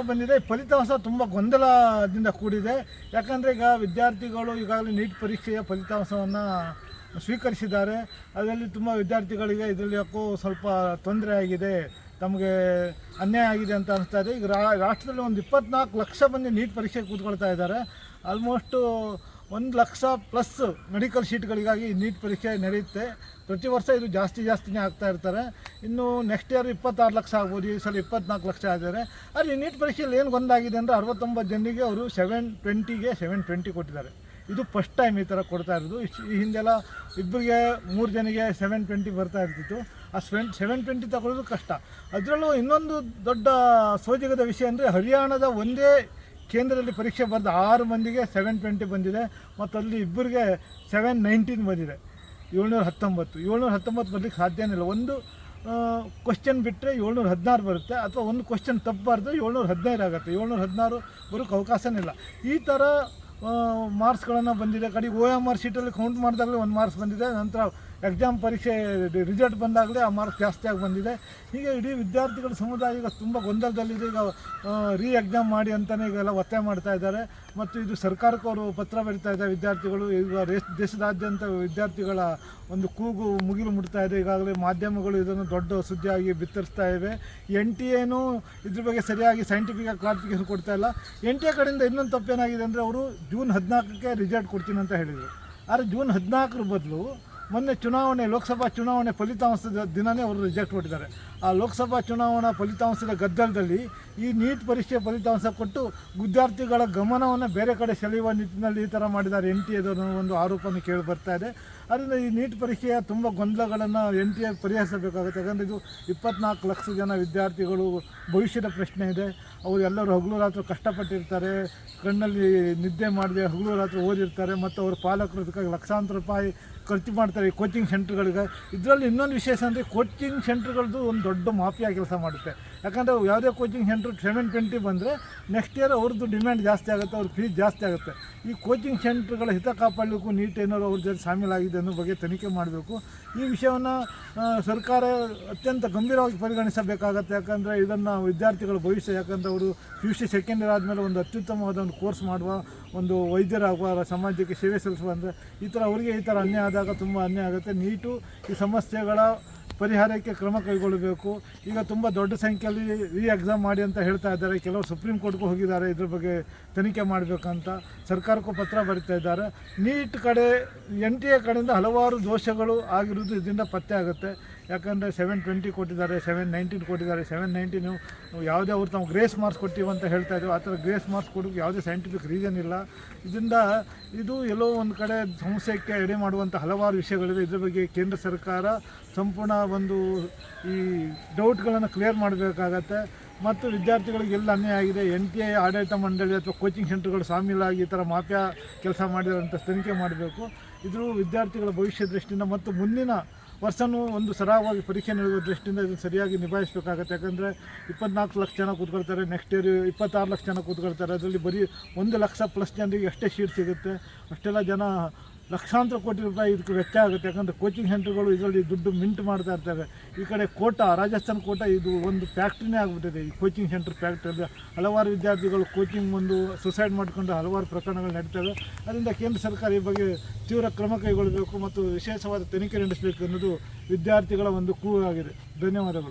ಬಂದಿದೆ. ಫಲಿತಾಂಶ ತುಂಬ ಗೊಂದಲದಿಂದ ಕೂಡಿದೆ. ಯಾಕಂದರೆ ಈಗ ವಿದ್ಯಾರ್ಥಿಗಳು ಈಗಾಗಲೇ ನೀಟ್ ಪರೀಕ್ಷೆಯ ಫಲಿತಾಂಶವನ್ನು ಸ್ವೀಕರಿಸಿದ್ದಾರೆ. ಅದರಲ್ಲಿ ತುಂಬ ವಿದ್ಯಾರ್ಥಿಗಳಿಗೆ ಇದರಲ್ಲಿ ಯಾಕೋ ಸ್ವಲ್ಪ ತೊಂದರೆ ಆಗಿದೆ. ತಮಗೆ ಅನ್ಯಾಯ ಆಗಿದೆ ಅಂತ ಅನಿಸ್ತಾ ಇದೆ. ಈಗ ರಾಷ್ಟ್ರದಲ್ಲಿ ಒಂದು ಇಪ್ಪತ್ನಾಲ್ಕು ಲಕ್ಷ ಮಂದಿ ನೀಟ್ ಪರೀಕ್ಷೆಗೆ ಕೂತ್ಕೊಳ್ತಾ ಇದ್ದಾರೆ. ಆಲ್ಮೋಸ್ಟು ಒಂದು ಲಕ್ಷ ಪ್ಲಸ್ ಮೆಡಿಕಲ್ ಶೀಟ್ಗಳಿಗಾಗಿ ನೀಟ್ ಪರೀಕ್ಷೆ ನಡೆಯುತ್ತೆ. ಪ್ರತಿ ವರ್ಷ ಇದು ಜಾಸ್ತಿ ಜಾಸ್ತಿನೇ ಆಗ್ತಾ ಇರ್ತಾರೆ. ಇನ್ನು ನೆಕ್ಸ್ಟ್ ಇಯರ್ ಇಪ್ಪತ್ತಾರು ಲಕ್ಷ ಆಗ್ಬೋದು, ಈ ಸಲ ಇಪ್ಪತ್ನಾಲ್ಕು ಲಕ್ಷ ಆಗಿದ್ದಾರೆ ಆದರೆ ಈ ನೀಟ್ ಪರೀಕ್ಷೆಯಲ್ಲಿ ಏನು ಗೊಂದಾಗಿದೆ ಅಂದರೆ ಅರವತ್ತೊಂಬತ್ತು ಜನರಿಗೆ ಅವರು ಸೆವೆನ್ ಟ್ವೆಂಟಿಗೆ ಸೆವೆನ್ ಟ್ವೆಂಟಿ ಕೊಟ್ಟಿದ್ದಾರೆ. ಇದು ಫಸ್ಟ್ ಟೈಮ್ ಈ ಥರ ಕೊಡ್ತಾ ಇರೋದು. ಈ ಹಿಂದೆಲ್ಲ ಇಬ್ಬರಿಗೆ ಮೂರು ಜನಿಗೆ ಸೆವೆನ್ ಟ್ವೆಂಟಿ ಬರ್ತಾ ಇರ್ತಿತ್ತು. ಆ ಸೆವೆನ್ ಸೆವೆನ್ ಟ್ವೆಂಟಿ ತಗೊಳ್ಳೋದು ಕಷ್ಟ. ಅದರಲ್ಲೂ ಇನ್ನೊಂದು ದೊಡ್ಡ ಸೋಜಿಗದ ವಿಷಯ ಅಂದರೆ ಹರಿಯಾಣದ ಒಂದೇ ಕೇಂದ್ರದಲ್ಲಿ ಪರೀಕ್ಷೆ ಬರೆದ ಆರು ಮಂದಿಗೆ ಸೆವೆನ್ ಟ್ವೆಂಟಿ ಬಂದಿದೆ, ಮತ್ತು ಅಲ್ಲಿ ಇಬ್ಬರಿಗೆ ಸೆವೆನ್ ನೈನ್ಟೀನ್ ಬಂದಿದೆ. ಏಳ್ನೂರ ಹತ್ತೊಂಬತ್ತು. ಏಳ್ನೂರ ಹತ್ತೊಂಬತ್ತು ಬರಲಿಕ್ಕೆ ಸಾಧ್ಯನೇ ಇಲ್ಲ ಒಂದು ಕ್ವಶನ್ ಬಿಟ್ಟರೆ ಏಳ್ನೂರ ಹದಿನಾರು ಬರುತ್ತೆ, ಅಥವಾ ಒಂದು ಕ್ವಶನ್ ತಪ್ಪಬಾರ್ದು, ಏಳ್ನೂರ ಹದಿನೈದು ಆಗುತ್ತೆ. ಏಳ್ನೂರ ಹದಿನಾರು ಬರೋಕ್ಕೆ ಅವಕಾಶನೇ ಇಲ್ಲ. ಈ ಥರ ಮಾರ್ಕ್ಸ್ಗಳನ್ನು ಬಂದಿದೆ. ಕಡೆಗೆ ಓ ಎಂ ಆರ್ ಶೀಟಲ್ಲಿ ಕೌಂಟ್ ಮಾಡಿದಾಗಲೇ ಒಂದು ಮಾರ್ಕ್ಸ್ ಬಂದಿದೆ. ನಂತರ ಎಕ್ಸಾಮ್ ಪರೀಕ್ಷೆ, ರಿಸಲ್ಟ್ ಬಂದಾಗಲೇ ಆ ಮಾರ್ಕ್ಸ್ ಜಾಸ್ತಿಯಾಗಿ ಬಂದಿದೆ. ಹೀಗೆ ಇಡೀ ವಿದ್ಯಾರ್ಥಿಗಳ ಸಮುದಾಯ ಈಗ ತುಂಬ ಗೊಂದಲದಲ್ಲಿದೆ. ಈಗ ರೀ ಎಕ್ಸಾಮ್ ಮಾಡಿ ಅಂತಲೇ ಈಗೆಲ್ಲ ಒತ್ತಾಯ ಮಾಡ್ತಾ ಇದ್ದಾರೆ. ಮತ್ತು ಇದು ಸರ್ಕಾರಕ್ಕೂ ಅವರು ಪತ್ರ ಬರಿತಾ ಇದ್ದಾರೆ ವಿದ್ಯಾರ್ಥಿಗಳು. ಈಗ ರೇಸ್, ದೇಶದಾದ್ಯಂತ ವಿದ್ಯಾರ್ಥಿಗಳ ಒಂದು ಕೂಗು ಮುಗಿಲು ಮುಟ್ತಾ ಇದೆ. ಈಗಾಗಲೇ ಮಾಧ್ಯಮಗಳು ಇದನ್ನು ದೊಡ್ಡ ಸುದ್ದಿಯಾಗಿ ಬಿತ್ತರಿಸ್ತಾ ಇವೆ. ಎನ್ ಟಿ ಎನೂ ಇದ್ರ ಬಗ್ಗೆ ಸರಿಯಾಗಿ ಸೈಂಟಿಫಿಕ್ ಕ್ಲಾರಿಫಿಕೇಶನ್ ಕೊಡ್ತಾ ಇಲ್ಲ. ಎನ್ ಟಿ ಎ ಕಡೆಯಿಂದ ಇನ್ನೊಂದು ತಪ್ಪೇನಾಗಿದೆ ಅಂದರೆ ಅವರು ಜೂನ್ ಹದಿನಾಲ್ಕಕ್ಕೆ ರಿಸಲ್ಟ್ ಕೊಡ್ತೀನಿ ಅಂತ ಹೇಳಿದರು. ಆದರೆ ಜೂನ್ ಹದಿನಾಲ್ಕರ ಬದಲು ಮೊನ್ನೆ ಚುನಾವಣೆ, ಲೋಕಸಭಾ ಚುನಾವಣೆ ಫಲಿತಾಂಶದ ದಿನವೇ ಅವರು ರಿಜೆಕ್ಟ್ ಕೊಟ್ಟಿದ್ದಾರೆ. ಆ ಲೋಕಸಭಾ ಚುನಾವಣಾ ಫಲಿತಾಂಶದ ಗದ್ದಲದಲ್ಲಿ ಈ ನೀಟ್ ಪರೀಕ್ಷೆ ಫಲಿತಾಂಶ ಕೊಟ್ಟು ವಿದ್ಯಾರ್ಥಿಗಳ ಗಮನವನ್ನು ಬೇರೆ ಕಡೆ ಸೆಳೆಯುವ ನಿಟ್ಟಿನಲ್ಲಿ ಈ ಥರ ಮಾಡಿದ್ದಾರೆ ಎನ್ ಟಿ ಎದನ್ನು ಒಂದು ಆರೋಪವನ್ನು ಕೇಳಿ ಬರ್ತಾ ಇದೆ. ಅದರಿಂದ ಈ ನೀಟ್ ಪರೀಕ್ಷೆಯ ತುಂಬ ಗೊಂದಲಗಳನ್ನು ಎನ್ ಟಿ ಎ ಪರಿಹರಿಸಬೇಕಾಗುತ್ತೆ. ಯಾಕಂದರೆ ಇದು ಇಪ್ಪತ್ನಾಲ್ಕು ಲಕ್ಷ ಜನ ವಿದ್ಯಾರ್ಥಿಗಳು ಭವಿಷ್ಯದ ಪ್ರಶ್ನೆ ಇದೆ. ಅವರು ಎಲ್ಲರೂ ಹಗಲು ರಾತ್ರಿ ಕಷ್ಟಪಟ್ಟಿರ್ತಾರೆ. ಕಣ್ಣಲ್ಲಿ ನಿದ್ದೆ ಮಾಡದೆ ಹಗಲು ರಾತ್ರಿ ಓದಿರ್ತಾರೆ. ಮತ್ತು ಅವ್ರ ಪಾಲಕರು ಲಕ್ಷಾಂತರ ರೂಪಾಯಿ ಖರ್ಚು ಮಾಡ್ತಾರೆ. ಈ ಕೋಚಿಂಗ್ ಸೆಂಟ್ರ್ಗಳಿಗೆ ಇದರಲ್ಲಿ ಇನ್ನೊಂದು ವಿಶೇಷ ಅಂದರೆ ಕೋಚಿಂಗ್ ಸೆಂಟ್ರ್ಗಳದ್ದು ಒಂದು ದೊಡ್ಡ ಮಾಫಿಯಾ ಕೆಲಸ ಮಾಡುತ್ತೆ. ಯಾಕಂದರೆ ಯಾವುದೇ ಕೋಚಿಂಗ್ ಸೆಂಟ್ರ್ ಟ್ವೆಂಟಿ ಬಂದರೆ ನೆಕ್ಸ್ಟ್ ಇಯರ್ ಅವ್ರದ್ದು ಡಿಮ್ಯಾಂಡ್ ಜಾಸ್ತಿ ಆಗುತ್ತೆ, ಅವ್ರ ಫೀಸ್ ಜಾಸ್ತಿ ಆಗುತ್ತೆ. ಈ ಕೋಚಿಂಗ್ ಸೆಂಟ್ರ್ಗಳ ಹಿತ ಕಾಪಾಡಲಿಕ್ಕೂ ನೀಟ್ ಏನಾದ್ರು ಅವ್ರ ಜೊತೆ ಶಾಮೀಲಾಗಿದೆ ಅನ್ನೋ ಬಗ್ಗೆ ತನಿಖೆ ಮಾಡಬೇಕು. ಈ ವಿಷಯವನ್ನು ಸರ್ಕಾರ ಅತ್ಯಂತ ಗಂಭೀರವಾಗಿ ಪರಿಗಣಿಸಬೇಕಾಗತ್ತೆ. ಯಾಕಂದರೆ ಇದನ್ನು ವಿದ್ಯಾರ್ಥಿಗಳ ಭವಿಷ್ಯ, ಯಾಕಂದರೆ ಅವರು P U C second year ಆದಮೇಲೆ ಒಂದು ಅತ್ಯುತ್ತಮವಾದ ಒಂದು ಕೋರ್ಸ್ ಮಾಡುವ ಒಂದು ವೈದ್ಯರಾಗುವ ಸಮಾಜಕ್ಕೆ ಸೇವೆ ಸಲ್ಲಿಸುವ ಅಂದರೆ ಈ ಥರ ಅವರಿಗೆ ಈ ಥರ ಅನ್ಯಾಯ ಆದಾಗ ತುಂಬ ಅನ್ಯಾಯ ಆಗುತ್ತೆ. ನೀಟು ಈ ಸಮಸ್ಯೆಗಳ ಪರಿಹಾರಕ್ಕೆ ಕ್ರಮ ಕೈಗೊಳ್ಳಬೇಕು. ಈಗ ತುಂಬ ದೊಡ್ಡ ಸಂಖ್ಯೆಯಲ್ಲಿ ರೀ ಎಕ್ಸಾಮ್ ಮಾಡಿ ಅಂತ ಹೇಳ್ತಾ ಇದ್ದಾರೆ. ಕೆಲವು ಸುಪ್ರೀಂ ಕೋರ್ಟ್ಗೂ ಹೋಗಿದ್ದಾರೆ. ಇದ್ರ ಬಗ್ಗೆ ತನಿಖೆ ಮಾಡಬೇಕಂತ ಸರ್ಕಾರಕ್ಕೂ ಪತ್ರ ಬರಿತಾ ಇದ್ದಾರೆ. ನೀಟ್ ಕಡೆ, ಎನ್ ಟಿ ಎ ಕಡೆಯಿಂದ ಹಲವಾರು ದೋಷಗಳು ಆಗಿರೋದು ಇದರಿಂದ ಪತ್ತೆ ಆಗುತ್ತೆ. ಯಾಕಂದರೆ ಸೆವೆನ್ ಟ್ವೆಂಟಿ ಕೊಟ್ಟಿದ್ದಾರೆ ಸೆವೆನ್ ನೈನ್ಟೀನ್ ಕೊಟ್ಟಿದ್ದಾರೆ ಸೆವೆನ್ ನೈನ್ಟೀನು ಯಾವುದೇ ಅವ್ರು ತಾವು ಗ್ರೇಸ್ ಮಾರ್ಕ್ಸ್ ಕೊಟ್ಟಿವಿ ಅಂತ ಹೇಳ್ತಾ ಇದ್ದೀವಿ ಆ ಥರ ಗ್ರೇಸ್ ಮಾರ್ಕ್ಸ್ ಕೊಡೋಕ್ಕೆ ಯಾವುದೇ ಸೈಂಟಿಫಿಕ್ ರೀಸನ್ ಇಲ್ಲ. ಇದರಿಂದ ಇದು ಎಲ್ಲೋ ಒಂದು ಕಡೆ ಸಮಸ್ಯೆಗೆ ಎಡೆ ಮಾಡುವಂಥ ಹಲವಾರು ವಿಷಯಗಳಿದೆ ಇದ್ರ ಬಗ್ಗೆ ಕೇಂದ್ರ ಸರ್ಕಾರ ಸಂಪೂರ್ಣ ಒಂದು ಈ ಡೌಟ್ಗಳನ್ನು ಕ್ಲಿಯರ್ ಮಾಡಬೇಕಾಗತ್ತೆ. ಮತ್ತು ವಿದ್ಯಾರ್ಥಿಗಳಿಗೆ ಎಲ್ಲ ಅನ್ಯಾಯ ಆಗಿದೆ, ಎನ್ ಟಿ ಐ ಆಡಳಿತ ಮಂಡಳಿ ಅಥವಾ ಕೋಚಿಂಗ್ ಸೆಂಟರ್ಗಳು ಸಾಮೀಲಾಗಿ ಈ ಥರ ಮಾಫಿಯಾ ಕೆಲಸ ಮಾಡಿರೋಂಥ ತನಿಖೆ ಮಾಡಬೇಕು. ಇದ್ರೂ ವಿದ್ಯಾರ್ಥಿಗಳ ಭವಿಷ್ಯ ದೃಷ್ಟಿಯಿಂದ ಮತ್ತು ಮುಂದಿನ ವರ್ಷವೂ ಒಂದು ಸರಾಗವಾಗಿ ಪರೀಕ್ಷೆ ನಡೆಯುವ ದೃಷ್ಟಿಯಿಂದ ಇದನ್ನು ಸರಿಯಾಗಿ ನಿಭಾಯಿಸಬೇಕಾಗತ್ತೆ. ಯಾಕಂದರೆ ಇಪ್ಪತ್ನಾಲ್ಕು ಲಕ್ಷ ಜನ ಕೂತ್ಕೊಳ್ತಾರೆ ನೆಕ್ಸ್ಟ್ ಇಯರ್ ಇಪ್ಪತ್ತಾರು ಲಕ್ಷ ಜನ ಕೂತ್ಕೊಳ್ತಾರೆ. ಅದರಲ್ಲಿ ಬರೀ ಒಂದು ಲಕ್ಷ ಪ್ಲಸ್ ಜನರಿಗೆ ಎಷ್ಟೇ ಶೀಟ್ ಸಿಗುತ್ತೆ. ಅಷ್ಟೆಲ್ಲ ಜನ ಲಕ್ಷಾಂತರ ಕೋಟಿ ರೂಪಾಯಿ ಇದಕ್ಕೆ ವೆಚ್ಚ ಆಗುತ್ತೆ. ಯಾಕಂದರೆ ಕೋಚಿಂಗ್ ಸೆಂಟರ್ಗಳು ಇದರಲ್ಲಿ ದುಡ್ಡು ಮಿಂಟ್ ಮಾಡ್ತಾ ಇರ್ತವೆ ಈ ಕಡೆ ಕೋಟ, ರಾಜಸ್ಥಾನ್ ಕೋಟ ಇದು ಒಂದು ಫ್ಯಾಕ್ಟ್ರಿನೇ ಆಗ್ಬಿಟ್ಟಿದೆ. ಈ ಕೋಚಿಂಗ್ ಸೆಂಟರ್ ಫ್ಯಾಕ್ಟ್ರಿಯಲ್ಲಿ ಹಲವಾರು ವಿದ್ಯಾರ್ಥಿಗಳು ಕೋಚಿಂಗ್ ಬಂದು ಸುಸೈಡ್ ಮಾಡಿಕೊಂಡು ಹಲವಾರು ಪ್ರಕರಣಗಳು ನಡೀತವೆ. ಅದರಿಂದ ಕೇಂದ್ರ ಸರ್ಕಾರ ಈ ಬಗ್ಗೆ ತೀವ್ರ ಕ್ರಮ ಕೈಗೊಳ್ಳಬೇಕು ಮತ್ತು ವಿಶೇಷವಾದ ತನಿಖೆ ನಡೆಸಬೇಕು ಅನ್ನೋದು ವಿದ್ಯಾರ್ಥಿಗಳ ಒಂದು ಕೂಗಾಗಿದೆ. ಧನ್ಯವಾದಗಳು.